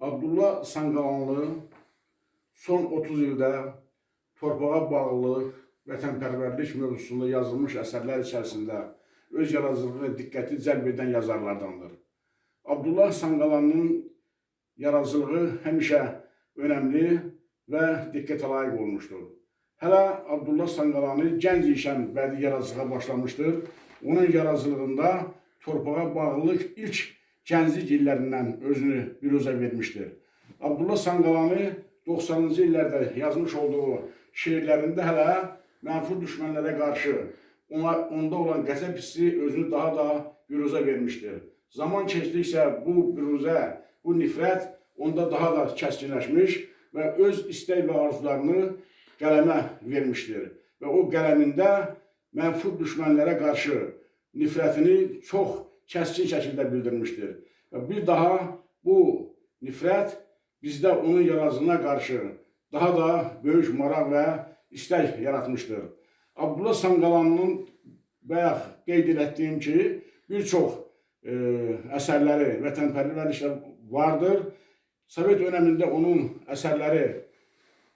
Abdullah Sanqalanlı son 30 ildə torpağa bağlılıq, vətənpərvərlik mövzusunda yazılmış əsərlər içərisində öz yaradıcılığına diqqəti cəlb edən yazarlardandır. Abdullah Sanqalanın yaradıcılığı həmişə önəmli və diqqətə layiq olmuşdur. Hələ Abdullah Sanqalanı gənc ikən bədii yaradıcılığa başlamışdır. Onun yaradıcılığında torpağa bağlılıq ilk gənclik illərindən özünü büruzə vermişdir. Abdullah Sanqalanı 90-cı illərdə yazmış olduğu şeirlərində hələ mənfur düşmənlərə qarşı ona, onda olan qəzəb hissi özünü daha da büruzə vermişdir. Zaman keçdikcə bu büruzə, bu nifrət onda daha da kəskinləşmiş və öz istək və arzularını qələmə vermişdir. Və o qələmində mənfur düşmənlərə qarşı nifrətini çox kəskin şəkildə bildirmişdir. Bir daha bu nifrət bizdə onun yaradıcılığına qarşı daha da böyük maraq və istək yaratmışdır. Abdullah Sanqalanın bayaq qeyd etdiyim ki, bir çox e, əsərləri, vətənpərvərliklər vardır. Sovet dövründə onun əsərləri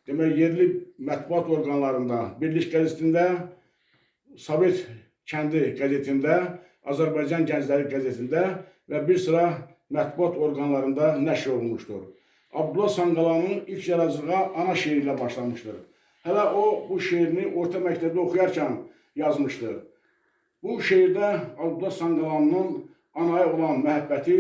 demək yerli mətbuat orqanlarında, Birlik qəzetində, Sovet kəndi qəzetində, Azərbaycan Gəncləri qəzetində və bir sıra mətbuat orqanlarında nəşr olunmuşdur. Abdullah Sanqalanın ilk yaradıcılığa ana şeiri ilə başlamışdır. Hələ o bu şeirini orta məktəbdə oxuyarkən yazmışdır. Bu şeirdə Abdullah Sanqalanın anaya olan məhəbbəti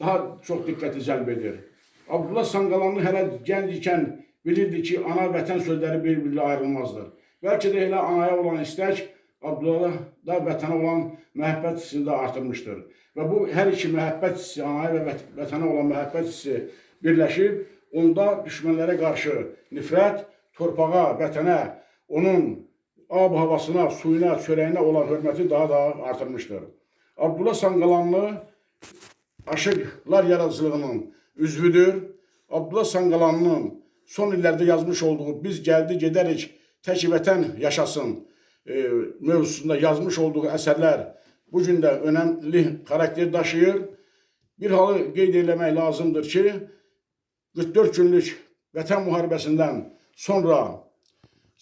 daha çox diqqəti cəlb edir. Abdullah Sanqalanlı hələ gənc ikən bilirdi ki, ana vətən sözləri bir-birinə ayrılmazdır. Bəlkə də elə anaya olan istək Abdullah da vətənə olan məhəbbət hissini də artırmışdır. Və bu hər iki məhəbbət hissi, anaya və vət- vətənə olan məhəbbət hissi birləşib, onda düşmənlərə qarşı nifrət, torpağa, vətənə, onun ab havasına, suyuna, çörəyinə olan hörməti daha da artırmışdır. Abdullah Sanqalanlı Aşıqlar yaradıcılığının üzvüdür. Abdullah Sanqalanın son illərdə yazmış olduğu Biz gəldi gedərik tək vətən yaşasın e, mövzusunda yazmış olduğu əsərlər bu gün də önəmli xarakter daşıyır. Bir halı qeyd eləmək lazımdır ki, 44 günlük vətən müharibəsindən sonra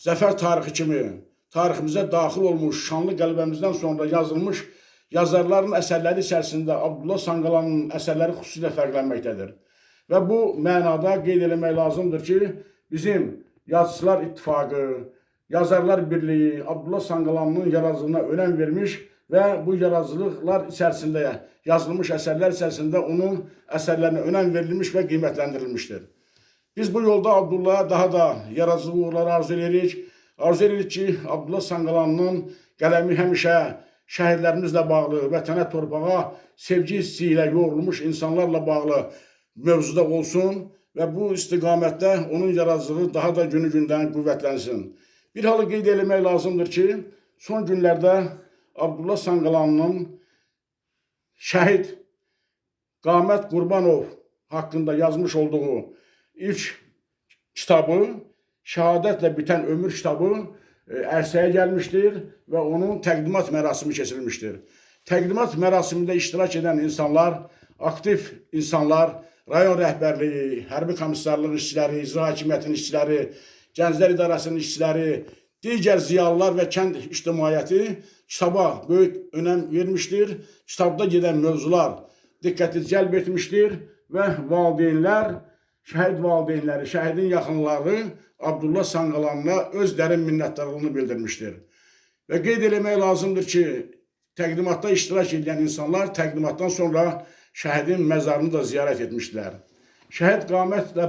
zəfər tarixi kimi tariximizə daxil olmuş şanlı qələbəmizdən sonra yazılmış yazarların əsərləri içərisində Abdullah Sanqalanın əsərləri xüsusilə fərqlənməkdədir. Və bu mənada qeyd eləmək lazımdır ki, bizim Yazıçılar İttifaqı, Yazarlar Birliyi Abdullah Sanqalanın yaradıcılığına önəm vermiş və bu yaradıcılıqlar içərisində yazılmış əsərlər içərisində onun əsərlərinə önəm verilmiş və qiymətləndirilmişdir. Biz bu yolda Abdullah'a daha da yaradıcı uğurlar arzu edirik. Arzu edirik ki, Abdullah Sanqalanın qələmi həmişə şəhidlərimizlə bağlı, vətənə, torpağa sevgi hissi ilə yoğrulmuş insanlarla bağlı mövzuda olsun və bu istiqamətdə onun yaradıcılığı daha da günü-gündən qüvvətlənsin. Bir halı qeyd eləmək lazımdır ki, son günlərdə Abdullah Sanqalanın şəhid Qamət Qurbanov haqqında yazmış olduğu ilk kitabı, şəhadətlə bitən ömür kitabı e, ərsəyə gəlmişdir və onun təqdimat mərasimi keçirilmişdir. Təqdimat mərasimində iştirak edən insanlar, aktiv insanlar, rayon rəhbərliyi, hərbi komissarlıq işçiləri, icra hakimiyyətinin işçiləri, Gənclər İdarəsinin işçiləri, digər ziyalılar və kənd ictimaiyyəti kitaba böyük önəm vermişdir. Kitabda gedən mövzular diqqəti cəlb etmişdir və valideynlər, şəhid valideynləri, şəhidin yaxınları Abdullah Sanqalanına öz dərin minnətdarlığını bildirmişdir. Və qeyd eləmək lazımdır ki, təqdimatda iştirak edən insanlar təqdimatdan sonra şəhidin məzarını da ziyarət etmişdilər. Şəhid qamətlə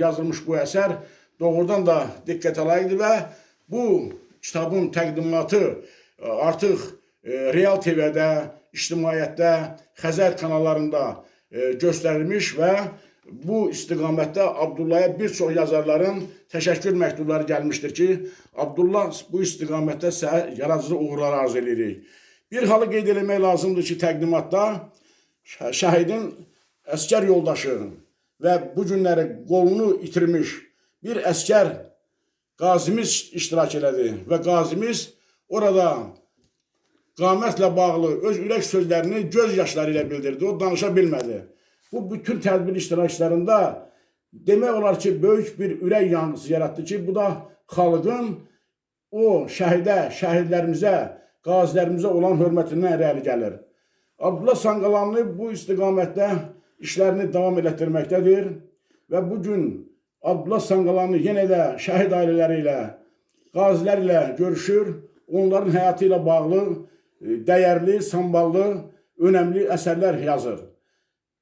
yazılmış bu əsər doğrudan da diqqətə layiqdir və bu kitabın təqdimatı e, artıq e, Real TV-də, Xəzər kanallarında e, göstərilmiş və bu istiqamətdə Abdullah'a bir çox yazarların təşəkkür məktubları gəlmişdir ki, Abdullah bu istiqamətdə sizə yaradıcı uğurlar arzu edirik. Bir halı qeyd eləmək lazımdır ki, təqdimatda şə- şəhidin əskər yoldaşı və bu günləri qolunu itirmiş bir əskər qazimiz iştirak elədi və qazimiz orada qamətlə bağlı öz ürək sözlərini göz yaşları ilə bildirdi. O danışa bilmədi. bu bütün tədbir iştirakçılarında demək olar ki, böyük bir ürək yanğısı yaratdı ki, bu da xalqın o şəhidə, şəhidlərimizə, qazilərimizə olan hörmətindən irəli gəlir. Abdullah Sanqalanlı bu istiqamətdə işlərini davam elətdirməkdədir və bu gün Abdullah Sanqalanlı yenə də şəhid ailələri ilə, qazilər ilə görüşür, onların həyatı ilə bağlı e, dəyərli, samballı, önəmli əsərlər yazır.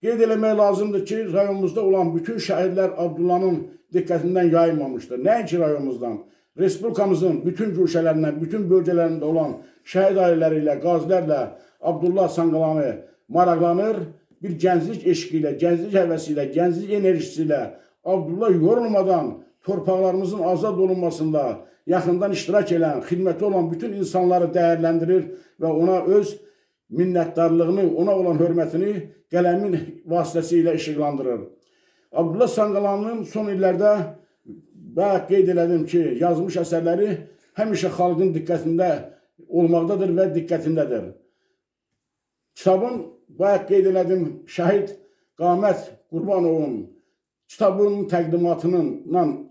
Qeyd eləmək lazımdır ki, rayonumuzda olan bütün şəhidlər Abdullahın diqqətindən yayılmamışdır. Nəinki rayonumuzdan, Respublikamızın bütün güşələrindən, bütün bölgələrində olan şəhid ailələri ilə, qazilərlə Abdullah Sanqalanı maraqlanır. Bir gənclik eşqi ilə, gənclik həvəsi ilə, gənclik enerjisi ilə Abdullah yorulmadan torpaqlarımızın azad olunmasında yaxından iştirak edən, xidməti olan bütün insanları dəyərləndirir və ona öz minnətdarlığını, ona olan hörmətini qələmin vasitəsilə işıqlandırır. Abdullah Sanqalanın son illərdə bayaq qeyd elədim ki, yazmış əsərləri həmişə xalqın diqqətində olmaqdadır və diqqətindədir. Kitabın bayaq qeyd elədim Şəhid Qamət Qurbanovun kitabın təqdimatının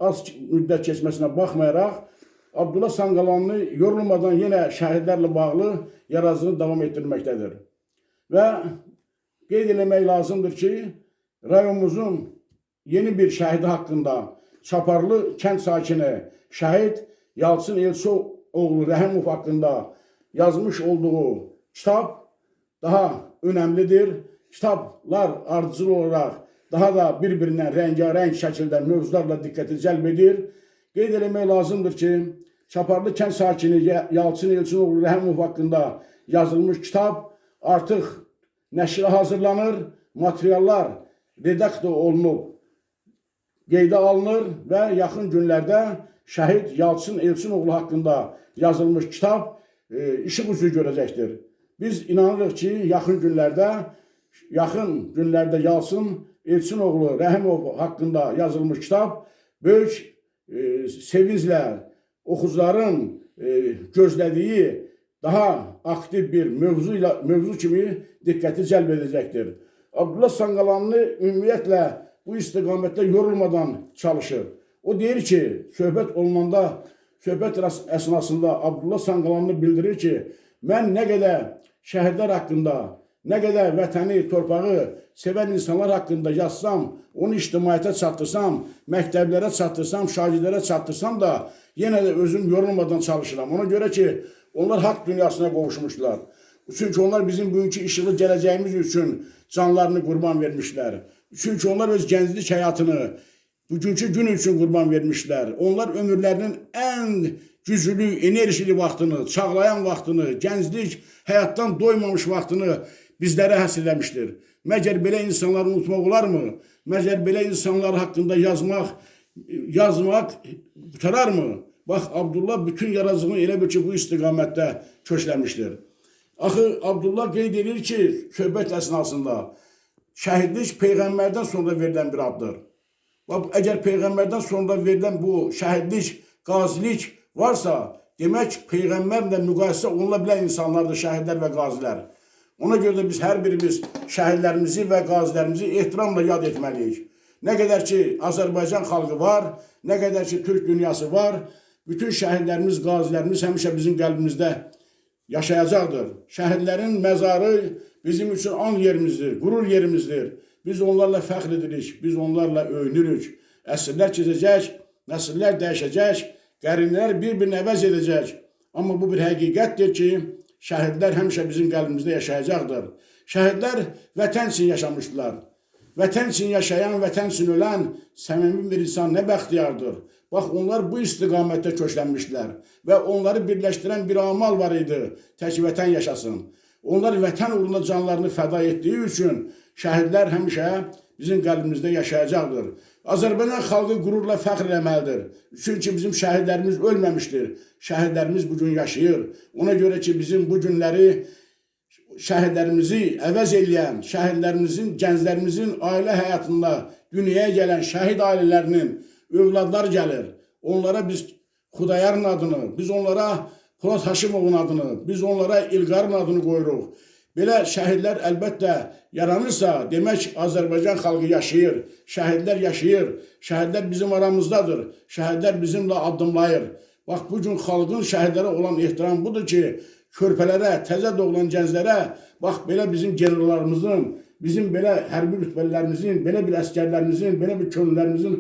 az müddət keçməsinə baxmayaraq Abdullah Sanqalanlı yorulmadan yenə şəhidlərlə bağlı yarazını davam etdirməkdədir. Və qeyd eləmək lazımdır ki, rayonumuzun yeni bir şəhidi haqqında Çaparlı kənd sakini şəhid Yalçın Elço oğlu Rəhimov haqqında yazmış olduğu kitab daha önəmlidir. Kitablar ardıcıl olaraq daha da bir-birindən rəngarəng şəkildə mövzularla diqqəti cəlb edir. Qeyd eləmək lazımdır ki, Çaparlı kənd sakini Yalçın Elçinoğlu Rəhimov haqqında yazılmış kitab artıq nəşrə hazırlanır, materiallar redaktor olunub, qeydə alınır və yaxın günlərdə şəhid Yalçın Elçinoğlu haqqında yazılmış kitab e, işıq üzü görəcəkdir. Biz inanırıq ki, yaxın günlərdə yaxın günlərdə Yalçın Elçinoğlu Rəhimov haqqında yazılmış kitab böyük e, sevinclə oxucuların e, gözlədiyi daha aktiv bir mövzu ilə mövzu kimi diqqəti cəlb edəcəkdir. Abdullah Sanqalanlı ümumiyyətlə bu istiqamətdə yorulmadan çalışır. O deyir ki, söhbət olunanda, söhbət əsnasında Abdullah Sanqalanlı bildirir ki, mən nə qədər şəhidlər haqqında, nə qədər vətəni, torpağı sevən insanlar haqqında yazsam, onu ictimaiyyətə çatdırsam, məktəblərə çatdırsam, şagirdlərə çatdırsam da, yenə də özüm yorulmadan çalışıram. Ona görə ki, onlar haqq dünyasına qovuşmuşlar. Çünki onlar bizim bugünkü işıqlı gələcəyimiz üçün canlarını qurban vermişlər. Çünki onlar öz gənclik həyatını bugünkü gün üçün qurban vermişlər. Onlar ömürlərinin ən güclü, enerjili vaxtını, çağlayan vaxtını, gənclik, həyatdan doymamış vaxtını bizlərə həsrləmişdir. Məgər belə insanları unutmaq olarmı? Məgər belə insanlar haqqında yazmaq, yazmaq qutararmı? Bax, Abdullah bütün yarazığını elə bir ki, bu istiqamətdə köşləmişdir. Axı, Abdullah qeyd edir ki, söhbət əsnasında şəhidlik Peyğəmbərdən sonra verilən bir addır. Bax, əgər Peyğəmbərdən sonra verilən bu şəhidlik, qazilik varsa, demək Peyğəmbərlə müqayisə oluna bilən insanlardır şəhidlər və qazilər. Ona görə də biz hər birimiz şəhidlərimizi və qazilərimizi ehtiramla yad etməliyik. Nə qədər ki Azərbaycan xalqı var, nə qədər ki Türk dünyası var, bütün şəhidlərimiz, qazilərimiz həmişə bizim qəlbimizdə yaşayacaqdır. Şəhidlərin məzarı bizim üçün an yerimizdir, qürur yerimizdir. Biz onlarla fəxr edirik, biz onlarla öyünürük. Əsrlər keçəcək, nəsillər dəyişəcək, qərinlər bir-birini əvəz edəcək. Amma bu bir həqiqətdir ki, şəhidlər həmişə bizim qəlbimizdə yaşayacaqdır. Şəhidlər vətən üçün yaşamışdılar. Vətən üçün yaşayan, vətən üçün ölən səmimi bir insan nə bəxtiyardır. Bax, onlar bu istiqamətdə köklənmişlər və onları birləşdirən bir amal var idi, tək vətən yaşasın. Onlar vətən uğrunda canlarını fəda etdiyi üçün şəhidlər həmişə bizim qəlbimizdə yaşayacaqdır. Azərbaycan xalqı qürurla fəxr eləməlidir. Çünki bizim şəhidlərimiz ölməmişdir. Şəhidlərimiz bu gün yaşayır. Ona görə ki, bizim bu günləri şəhidlərimizi əvəz eləyən, şəhidlərimizin, gənclərimizin ailə həyatında dünyaya gələn şəhid ailələrinin övladlar gəlir. Onlara biz Xudayarın adını, biz onlara Polat Haşimovun adını, biz onlara İlqarın adını qoyuruq. Belə şəhidlər əlbəttə yaranırsa, demək Azərbaycan xalqı yaşayır, şəhidlər yaşayır, şəhidlər bizim aramızdadır, şəhidlər bizimlə addımlayır. Bax bu gün xalqın şəhidlərə olan ehtiram budur ki, körpələrə, təzə doğulan gənclərə bax belə bizim generallarımızın, bizim belə hərbi rütbələrimizin, belə bir əsgərlərimizin, belə bir könüllərimizin